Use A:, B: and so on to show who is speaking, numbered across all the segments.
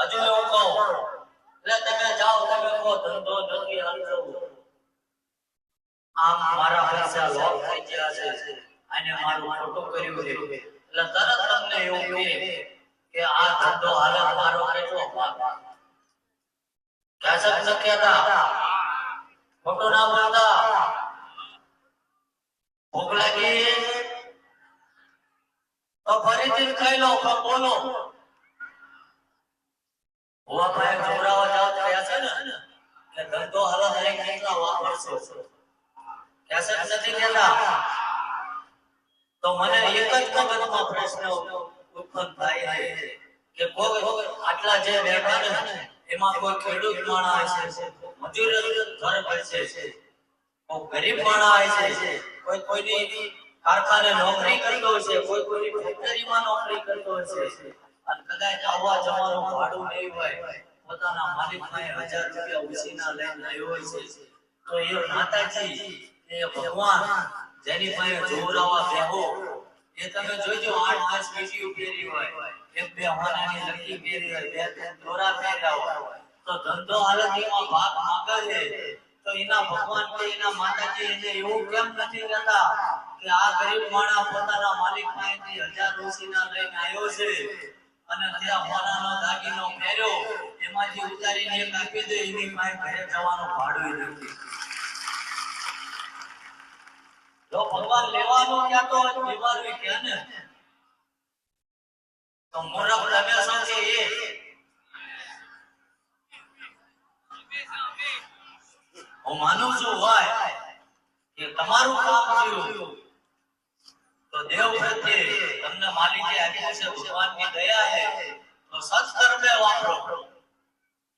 A: હજુ એવું કહું. એટલે તમે જાઓ, તમે કહો, ધંધો નથી હાલતો આમ મારા પૈસા લોક થઈ ગયા છે. અને મારું ખોટું કર્યું છે. એટલે તરત તમને એવું કહે કે આ ધંધો હાલે મારો કેટલો ભાગ ક્યાં સબ ન કહેતા ખોટું ના બોલતા. ભૂખ લાગી. તો ફરીથી ખાઈ લો બોલો. હોવા ભાઈ જોરાવા છે. ને એક છે કોઈ એમાં કોઈ ખેડૂત માણસ હશે, મજૂર ઘર બેસે છે કોઈ ગરીબ માણસ હશે, કોઈ કોઈની કારખાને નોકરી કરતો હશે, કોઈ કોઈની ફેક્ટરીમાં નોકરી કરતો હશે. અને કદાચ આવવા જવાનું ભાડું નહીં હોય, પોતાના માલિક પાસે હજાર રૂપિયા ઉછીના લઈને આવ્યો છે. તો એ માતાજી, એ ભગવાન, જેની પાસે જોરાવા બેહો, એ તમે જોજો, આઠ પાંચ વીટીઓ પહેરી હોય, એક બે હોનાની લકી પહેરી હોય, બે ત્રણ દોરા પહેર્યા હોય, તો ધંધો હાલતીમાં ભાગ માંગે છે. તો એના ભગવાન કે એના માતાજી એને એવું કેમ નથી કહેતા કે આ ગરીબ માણસ પોતાના માલિક પાસેથી હજાર રૂસીના લઈને આવ્યો છે? અને ત્યાં હોનાનો દાગીનો પહેર્યો. એમાંથી ઉતારીને એક દે, એની પાસે ઘરે જવાનું ભાડું નથી. જો ભગવાન લેવાનો ક્યાં તો લેવાનું કે ને? તો મૂરખ તમે સમજે એ. હું માનું છું હોય કે તમારું કામ થયું. દેવ પ્રત્યે તમને માલિકે આપ્યું છે, ભગવાનની દયા છે તો સત્કર્મે વાપરો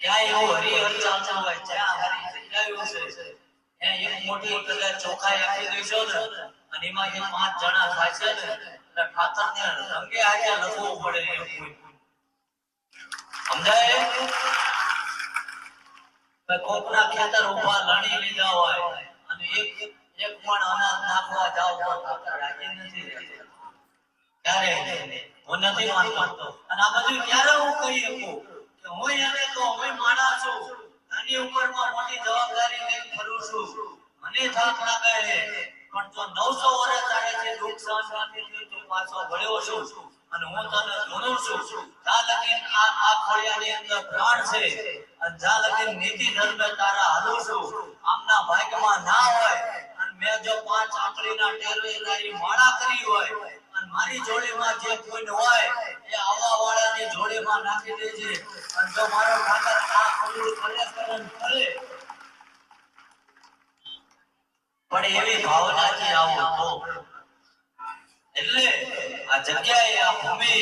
A: ક્યાં એવું હરિહર ચાલતા હોય, જ્યાં હરી જગ્યાયું છે, ત્યાં એક મોટી કદાચ ચોખા આપી દેશો ને, અને એમાં જે પાંચ જણા થાય છે ને, એટલે ઠાકરને રંગે હાથે લખવું પડે એવું કોઈ. સમજાય ખેતર ઊભા લણી લીધા હોય, અને એક એક મણ અનાજ નાખવા જાવ તો રાજી નથી રહેતા. હું નથી માનતો અને આ બધું ક્યારે હું કહી શકું કે હું એને તો હું માણસ છું નાની ઉંમરમાં મોટી જવાબદારી લઈને ફરું છું મને થાક લાગે છે પણ જો નવસો વર્ષ તારે જે દુઃખ સહન નથી તું પાછો ભળ્યો છું અને હું તને જોડું છું જા લગીન આ આ ખોળિયાની અંદર પ્રાણ છે અને જા લગીન નીતિ ધર્મે તારા હાલું છું આમના ભાગ્યમાં ના હોય આંકડીના તારી માળા કરી હોય અને મારી જોડીમાં જે કોઈ હોય એ આવા વાળાની જોડીમાં નાખી દેજે. અને જો મારો ઠાકર આ કબૂલ કરે કરન કરે પણ એવી ભાવનાથી આવો તો એટલે આ જગ્યાએ આ ભૂમિ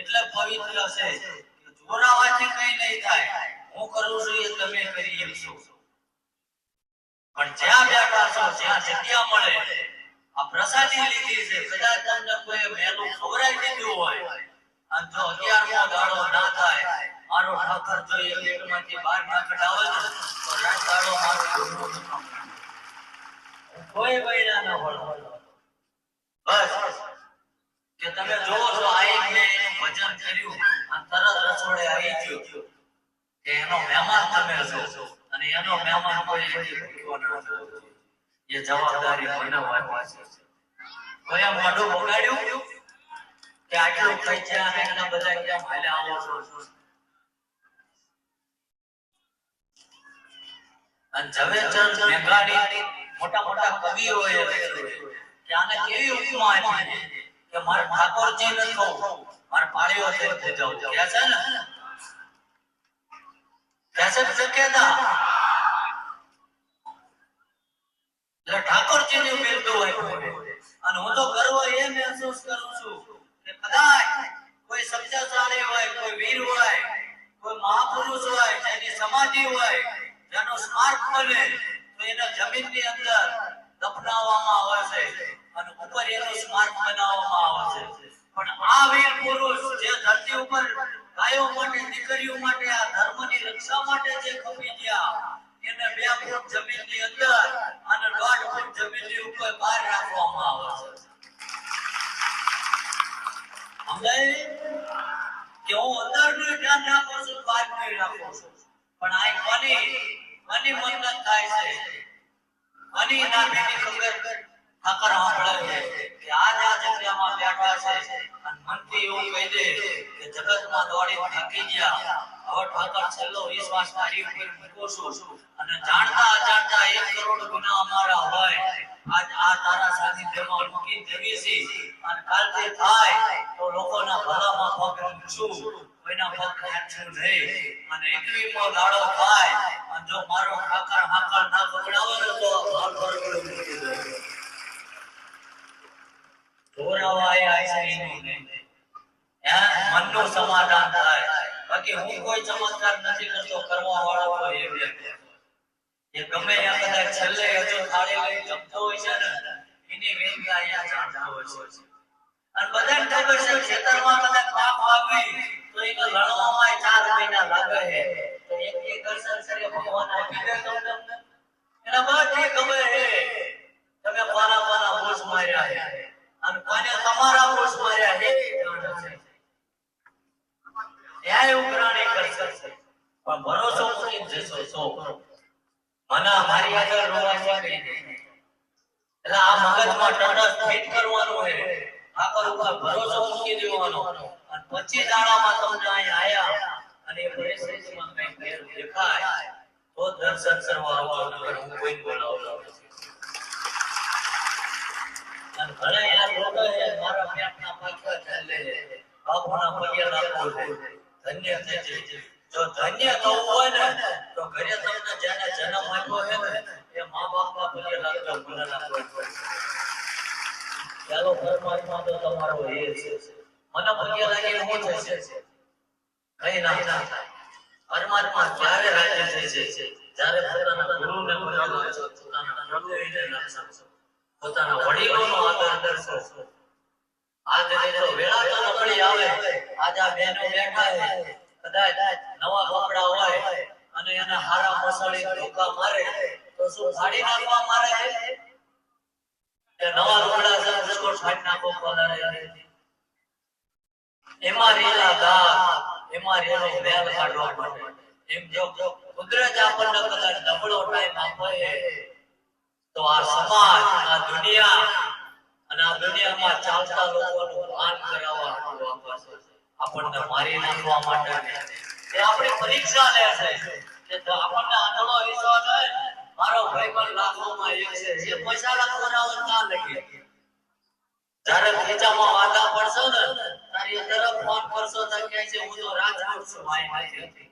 A: એટલે પવિત્ર છે જોરાવાથી કઈ નહીં થાય. હું કરું છું એ તમે કરી એમ છો. પણ જ્યાં બેઠા છો જ્યાં જગ્યા મળે. પ્રસાદી લીધી છે કદાચ તમને કોઈ ખવડાવી દીધું હોય. અને જો અગિયારમો ગાળો ના થાય, મારો ઠાકર જો એ પેટમાંથી બહાર ના કઢાવે તો દાડો મારો કોઈ બૈરા ન હોય બસ. કે તમે જોવો છો, આ મેં એનું કર્યું, અને તરત રસોડે આવી ગયો. કે એનો મહેમાન તમે છો, અને એનો મહેમાન કોઈ ભૂખ્યો ના થવો એ જવાબદારી કોના વાંચવા છે કોયા મોઢું બગાડ્યું? કે આટલું થઈ અને એના બધા કેમ હાલ્યા આવો છો અને ઝવેરચંદ મેઘાણી મોટા મોટા કવિઓએ લખ્યું કે આને કેવી ઉપમા આપી કે મારે ઠાકોરજી ન થવું, મારે પાળીઓ થઈ જવું. કે છે ને? જ છે કહેતા એટલે ઠાકોરજીની બિરદો આપ્યું. અને હું તો ગર્વ એ મહેસૂસ કરું છું કે કદાચ કોઈ સત્યશાળી હોય, કોઈ વીર હોય, કોઈ મહાપુરુષ હોય, જેની સમાધિ હોય, જેનો સ્મારક બને, તો એને જમીનની અંદર દફનાવવામાં આવે છે અને ઉપર એનો સ્માર્ક બનાવવામાં આવે છે પણ આ વીર પુરુષ જે ધરતી ઉપર ગાયો માટે, દીકરીઓ માટે, આ ધર્મની રક્ષા માટે જે ખપી ગયા, એને બે ફૂટ જમીનની અંદર દોઢ ફૂટ પણ આ કોની કોની મન્નત થાય છે કોની નાભીની ખબર ઠાકર સાંભળે કે આ જગ્યામાં બેઠા છે અને એવું કહી દે કે જગતમાં દોડી થાકી ગયા. અને કાલથી થાય તો લોકોના ભલામાં પગ મૂકશું. કોઈના પગ ખેંચશું નહીં. અને એકવીમો દાડો થાય. અને જો મારો ઠાકર હાકર ના ભાર પર મૂકી દે ધોરાવાયા છે એનું નહીં. હે? મનનું સમાધાન થાય. બાકી હું કોઈ ચમત્કાર નથી કરતો કરવા વાળો તો એ વ્યક્તિ એ ગમે ત્યાં કદાચ છેલ્લે હજુ થાળી લઈ જમતો હોય છે ને, એની વેદના અહીંયા જાણતો હોય છે. અને બધાને ખબર છે, ખેતરમાં કદાચ પાક વાવી, તો એને લણવામાં ચાર મહિના લાગે છે. તો એક એક દર્શન કરે ભગવાન આપી દે તમને. એના બધી ખબર છે. તમે કોના કોના બોસ માર્યા છે અને કોને તમારા બોસ માર્યા છે એ જાણે છે ન્યાય ઉઘરાણી કરશે. પણ ભરોસો મૂકી જશો તો મને મારી આગળ રોવા છે એટલે આ મગજમાં ટટસ ફિટ કરવાનું છે ઠાકોર ઉપર ભરોસો મૂકી દેવાનો. અને પછી દાડામાં તમને અહીં આયા અને એ પરિસ્થિતિમાં કઈ ફેર દેખાય તો દર્શન કરવા આવજો હું કોઈ બોલાવતો અને ઘણા યાર લોકો મારા પેટના પાછળ ચાલે બાપુના પગે લાગવું છે ધન્ય થઈ જો ધન્ય થવું હોય ને, તો ઘરે તમને જેને જન્મ આપ્યો છે ને, એ મા બાપના પગે લાગજો કોઈ કોઈ. ચાલો, પરમાત્મા તો તમારો એ છે. મને પગે લાગે શું થશે કઈ ના થાય. પરમાત્મા ક્યારે રાજી થાય છે જ્યારે પોતાના ગુરુને બોલાવો છો, પોતાના પ્રભુને રાખશો પોતાના વડીલોનો આદર કરશો. આ નહીં તો વેળા નબળી આવે, આજા બહેનો બેઠા છે. કદાચ નવા કપડા હોય અને એના હારા મસાળી ધોકા મારે, તો શું ફાડી નાખવા મારે નવા લુગડા છે ઉસકો ફાડી નાખો પધારે એમાં રેલા ગા એમાં રેલો વેલ કાઢવા માટે. એમ જો કુદરત આપણને કદાચ નબળો ટાઈમ આપે, તો આ સમાજ, આ દુનિયા અને આ દુનિયામાં ચાલતા લોકોનું ભાન કરાવવા હાટુ વાપરશે. આપણને મારી નાખવા માટે એ આપણી પરીક્ષા લે છે. કે આપણને આંધળો હિસ્સો છે મારો ભાઈ પણ લાખોમાં એક છે. જે પૈસા લાખવાના હોય ના લખીએ જ્યારે ખીચામાં વાદા પડશો ને, તારી તરફ ફોન કરશો તો કહે છે, હું તો રાજકોટ છું અહીં નથી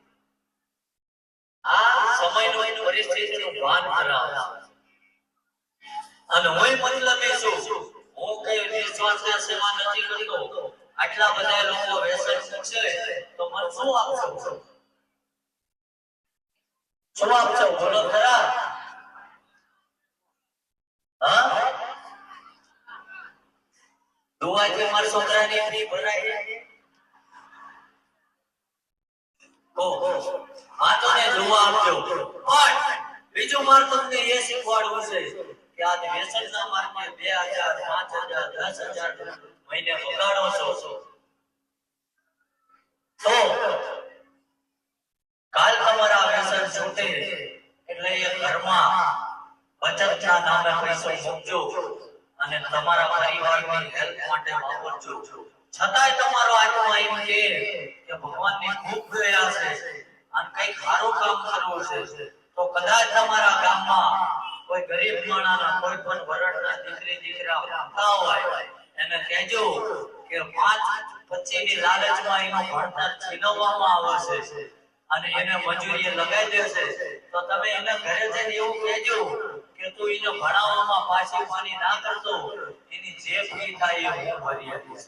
A: આ સમયનો પરિસ્થિતિનું ભાન કરાવે અને હું મતલબ એ છું, હું કઈ વિશ્વાસના સેવા નથી કરતો. આટલા બધા લોકો વ્યસન છે તો મને શું આપશો? શું આપશો? બોલો ખરા. હા? દુવાથી મારા છોકરાની ફ્રી ભરાય બીજું મારે એ શીખવાડવું છે કે આ વ્યસનના માર્ગે બે હજાર, પાંચ હજાર, દસ હજાર મહિને વગાડો છો તો કાલ તમારા વ્યસન છૂટે એટલે એ ઘરમાં બચતના નામે પૈસો મૂકજો અને તમારા પરિવારની હેલ્પ માટે વાપરજો છતાંય તમારો આત્મા એમ કે કે ભગવાનની ખૂબ દયા છે અને કંઈક સારું કામ કરવું છે. તો કદાચ તમારા ગામમાં કોઈ ગરીબ માણાના કોઈ પણ વરડના દીકરી, દીકરા ભણતા હોય, એને કહેજો કે પાંચ પચીની લાલચમાં એનો ભણતર છીનવવામાં આવે છે. અને એને મજૂરીએ લગાઈ દેશે. તો તમે એને ઘરે જઈને એવું કહેજો કે તું એને ભણાવવામાં પાછી પાની ના કરતો. એની જે ફી થાય એ હું ભરી આપીશ.